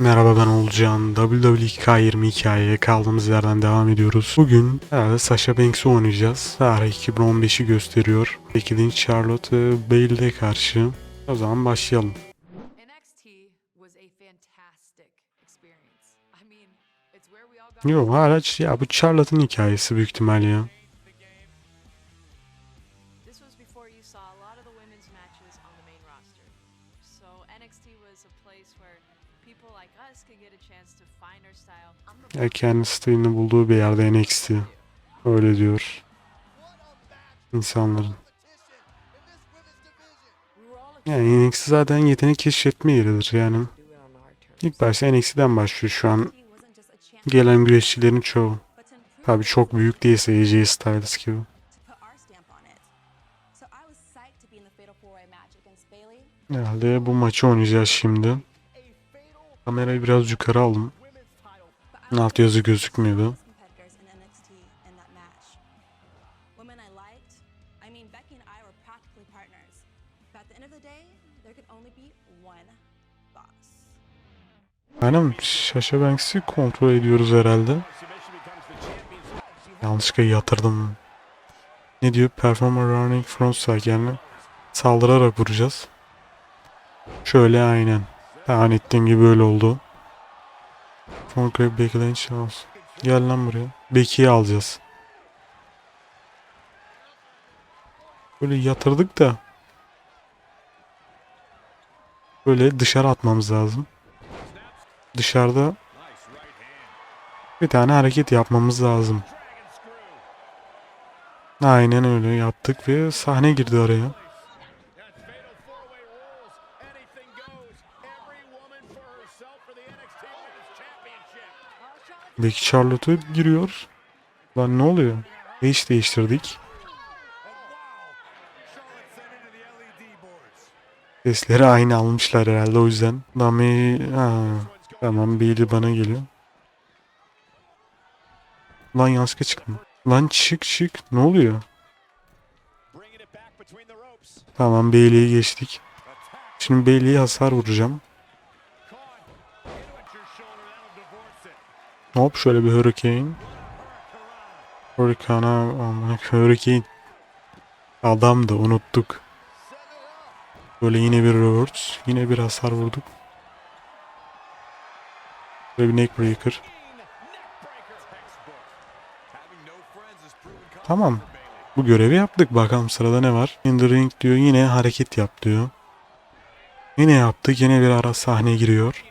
Merhaba ben Olcan. WWE K20 hikayeye kaldığımız yerden devam ediyoruz. Bugün herhalde Sasha Banks'ı oynayacağız. Tarih 2015'i gösteriyor. Becky Lynch, Charlotte e, Bayley'e karşı. O zaman başlayalım. Yok haraç ya bu Charlotte'ın hikayesi büyük ihtimal ya. So NXT was a place where Ya kendi stilini bulduğu bir yerde NXT. Öyle diyor. İnsanların. Yani NXT zaten yetenek keşfetme yeridir yani. İlk başta NXT'den başlıyor şu an. Gelen güreşçilerin çoğu. Tabii çok büyük değilse AJ Styles gibi. Herhalde bu maçı oynayacağız şimdi. Kamerayı biraz yukarı aldım. Alt yazı gözükmüyordu. Aynen Sasha Banks'i kontrol ediyoruz herhalde. Yanlışlıkla yatırdım. Ne diyor? Performer running frontside yani saldırarak vuracağız. Şöyle aynen. Tahmin ettiğim gibi öyle oldu. Front grab Becky Lynch olsun. Gel lan buraya. Becky'yi alacağız. Böyle yatırdık da. Böyle dışarı atmamız lazım. Dışarıda bir tane hareket yapmamız lazım. Aynen öyle yaptık ve sahne girdi araya. Becky Charlotte giriyor. Lan ne oluyor? Hiç değiştirdik. Sesleri aynı almışlar herhalde o yüzden. Dami... Ha, tamam Bailey bana geliyor. Lan yanlışlıkla çıktım. Lan çık çık. Ne oluyor? Tamam Bailey'e geçtik. Şimdi Bailey'e hasar vuracağım. Hop şöyle bir hurricane. Hurricane hurricane. Adam da unuttuk. Böyle yine bir reverse. Yine bir hasar vurduk. Böyle bir neckbreaker. Tamam. Bu görevi yaptık. Bakalım sırada ne var. In the ring diyor. Yine hareket yap diyor. Yine yaptık. Yine bir ara sahne giriyor.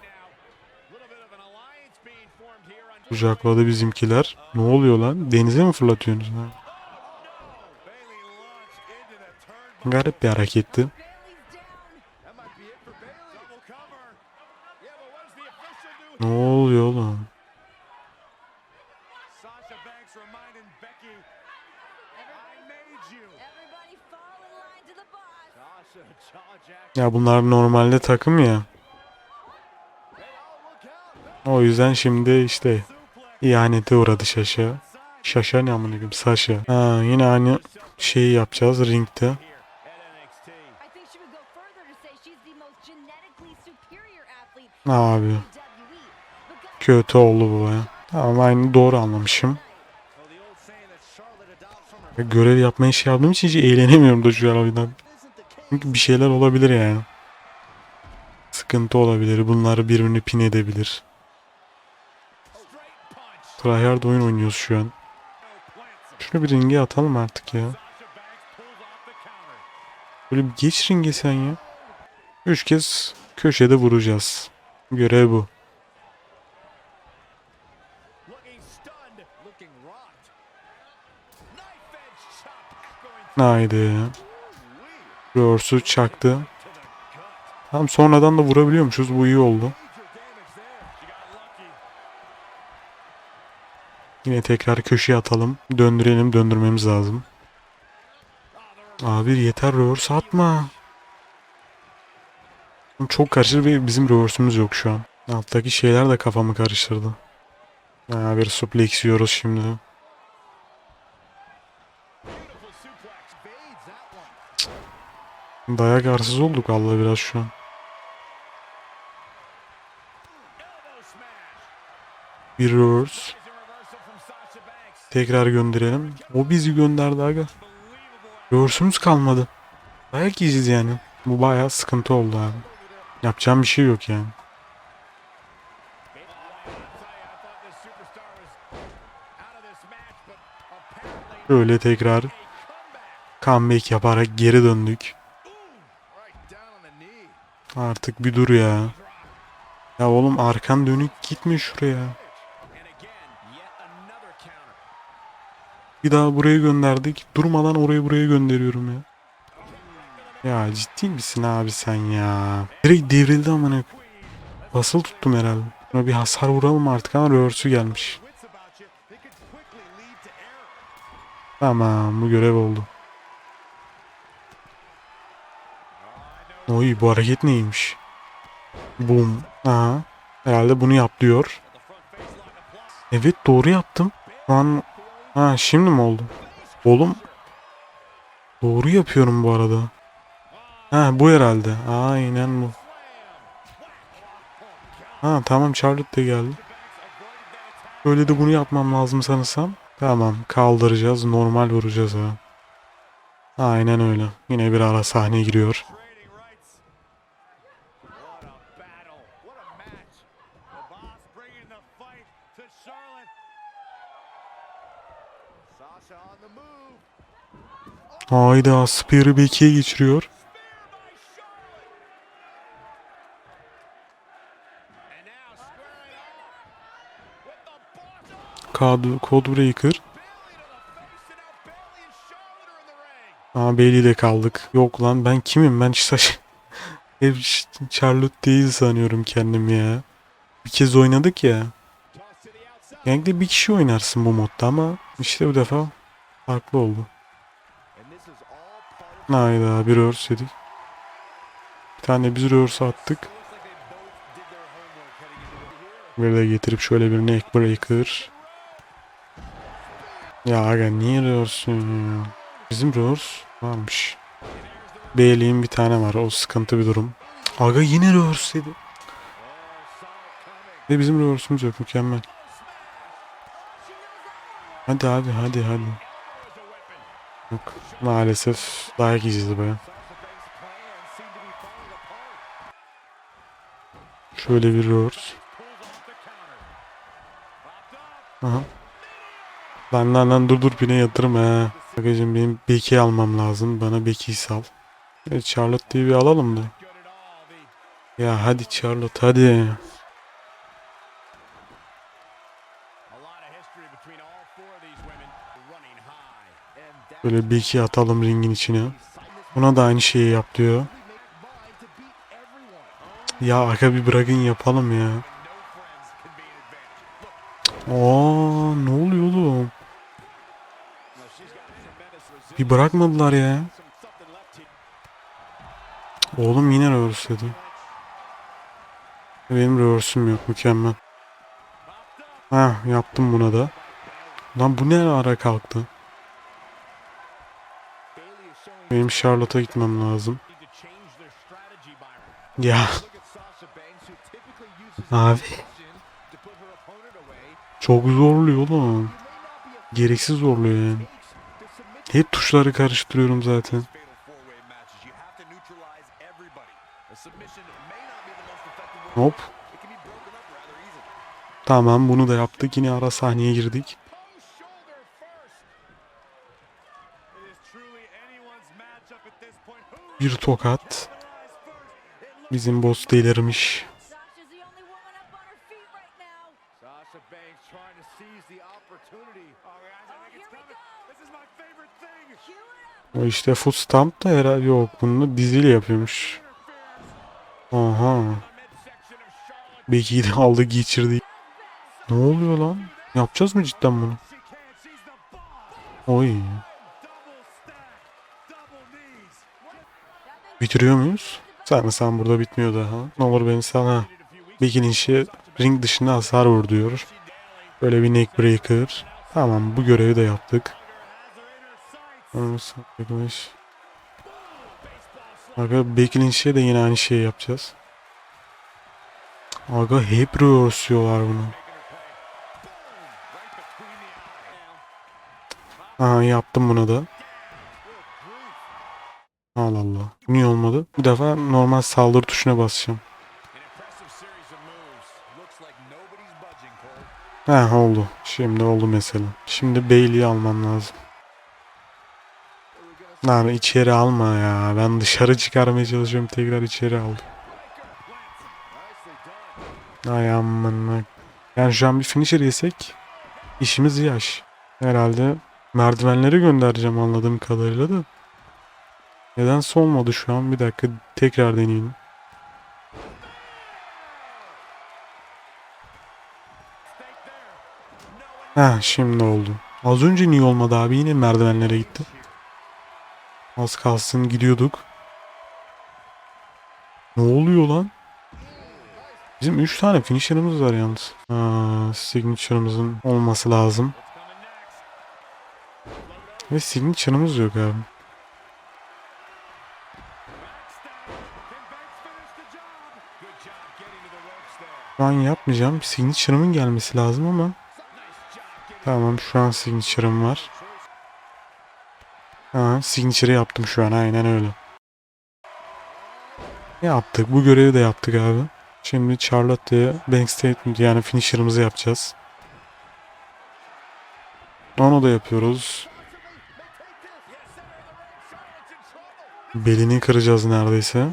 Kucakladı bizimkiler. Ne oluyor lan? Denize mi fırlatıyorsunuz? lan? Garip bir hareketti. Ne oluyor oğlum? Ya bunlar normalde takım ya. O yüzden şimdi işte ihanete uğradı Şaşa. Şaşa ne amına koyayım Saşa. Ha yine aynı şeyi yapacağız athlete Abi kötü oldu bu ya. Tamam aynı doğru anlamışım. Görev yapmaya şey yaptığım için hiç eğlenemiyorum da şu oyundan. Çünkü bir şeyler olabilir yani. Sıkıntı olabilir. Bunlar birbirini pin edebilir. Tryhard oyun oynuyoruz şu an. Şunu bir ringe atalım artık ya. Böyle bir geç ringe sen ya. Üç kez köşede vuracağız. Görev bu. Haydi. Reverse'u çaktı. Tam sonradan da vurabiliyormuşuz. Bu iyi oldu. Yine tekrar köşeye atalım. Döndürelim. Döndürmemiz lazım. Abi yeter reverse atma. Çok karışır ve bizim reverse'ümüz yok şu an. Alttaki şeyler de kafamı karıştırdı. Ha, bir suplex yiyoruz şimdi. Dayak arsız olduk Allah biraz şu an. Bir reverse. Tekrar gönderelim. O bizi gönderdi aga. Reverse'ümüz kalmadı. Dayak yiyeceğiz yani. Bu bayağı sıkıntı oldu abi. Yapacağım bir şey yok yani. Böyle tekrar comeback yaparak geri döndük. Artık bir dur ya. Ya oğlum arkan dönük gitme şuraya. Bir daha buraya gönderdik. Durmadan orayı buraya gönderiyorum ya. Ya ciddi misin abi sen ya? Direkt devrildi amına. Basılı tuttum herhalde. Buna bir hasar vuralım artık ama reverse'ü gelmiş. Tamam bu görev oldu. Oy bu hareket neymiş? Boom. Aha. Herhalde bunu yap diyor. Evet doğru yaptım. Lan ha şimdi mi oldu? Oğlum doğru yapıyorum bu arada. Ha bu herhalde. Aynen bu. Ha tamam Charlotte de geldi. Böyle de bunu yapmam lazım sanırsam. Tamam kaldıracağız normal vuracağız ha. Aynen öyle. Yine bir ara sahne giriyor. Hayda Spear'ı Becky'ye geçiriyor. Code, Codebreaker. Aa Bailey ile kaldık. Yok lan ben kimim ben saç... Hep Charlotte değil sanıyorum kendim ya. Bir kez oynadık ya. Genellikle bir kişi oynarsın bu modda ama işte bu defa farklı oldu. Hayda bir örs yedik. Bir tane biz örs attık. Bir de getirip şöyle bir neckbreaker. Ya aga niye rörsün ya? Bizim rörs varmış. Bailey'in bir tane var. O sıkıntı bir durum. Aga yine rörs yedi. Ve bizim rörsümüz yok. Mükemmel. Hadi abi hadi hadi. Yok. Maalesef dayak yiyeceğiz be. Şöyle roars. Aha. Lan lan lan dur dur bine yatırım he. Bagajım benim Becky almam lazım. Bana Becky'yi sal. Evet Charlotte'yi bir alalım da. Ya hadi Charlotte hadi. Böyle Becky atalım ringin içine. Buna da aynı şeyi yap diyor. Ya aga bir bırakın yapalım ya. Aa ne oluyor oğlum? Bir bırakmadılar ya. Oğlum yine reverse dedi. Benim reverse'üm yok mükemmel. Ha yaptım buna da. Lan bu ne ara kalktı? Benim Charlotte'a gitmem lazım. Ya. Abi. Çok zorluyor oğlum. Gereksiz zorluyor yani. Hep tuşları karıştırıyorum zaten. Hop. Tamam bunu da yaptık. Yine ara sahneye girdik. Favorite thing. Cue it up. O işte foot stamp da herhalde yok. Bunu diziyle yapıyormuş. Aha. Becky'yi de aldı geçirdi. Ne oluyor lan? Yapacağız mı cidden bunu? Oy. Bitiriyor muyuz? Sanırsam burada bitmiyor daha. Ne olur beni sana. Becky'nin işi ring dışında hasar vur diyor. Böyle bir neck breaker. Tamam bu görevi de yaptık. Aga Becky'nin işi de yine aynı şeyi yapacağız. Aga hep reversiyorlar bunu. Aha yaptım bunu da. Allah Allah. Niye olmadı? Bu defa normal saldırı tuşuna basacağım. Heh oldu. Şimdi oldu mesela. Şimdi Bailey'i almam lazım. Lan içeri alma ya. Ben dışarı çıkarmaya çalışıyorum. Tekrar içeri aldı. Ay amına. Yani şu an bir finisher yesek işimiz yaş. Herhalde merdivenlere göndereceğim anladığım kadarıyla da. Nedense olmadı şu an. Bir dakika tekrar deneyelim. Ha şimdi oldu. Az önce niye olmadı abi? Yine merdivenlere gitti. Az kalsın gidiyorduk. Ne oluyor lan? Bizim 3 tane finisher'ımız var yalnız. Aa, signature'ımızın olması lazım. Ve signature'ımız yok abi. An yapmayacağım. Signature'ımın gelmesi lazım ama. Tamam şu an signature'ım var. Ha, signature yaptım şu an aynen öyle. Yaptık. Bu görevi de yaptık abi. Şimdi Charlotte'ye bank statement yani finisher'ımızı yapacağız. Onu da yapıyoruz. Belini kıracağız neredeyse.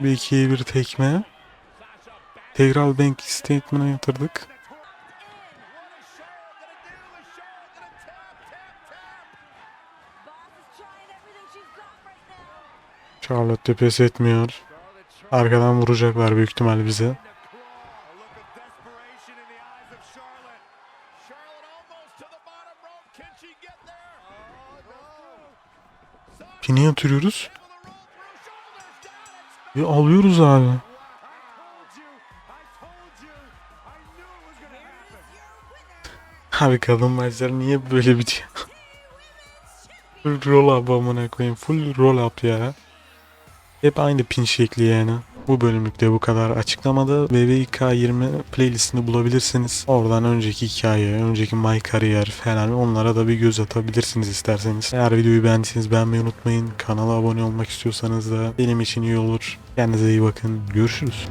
Bir ikiye bir tekme. Tekrar bank statement'a yatırdık. Charlotte pes etmiyor. Arkadan vuracaklar büyük ihtimal bize. Pini yatırıyoruz. Going to happen. Abi kadın maçları niye böyle bitiyor? Full roll up amına koyayım. Full roll up ya. Hep aynı pin şekli yani. Bu bölümlükte bu kadar. Açıklamada VVK20 playlistini bulabilirsiniz. Oradan önceki hikaye, önceki My Career falan onlara da bir göz atabilirsiniz isterseniz. Eğer videoyu beğendiyseniz beğenmeyi unutmayın. Kanala abone olmak istiyorsanız da benim için iyi olur. Kendinize iyi bakın. Görüşürüz.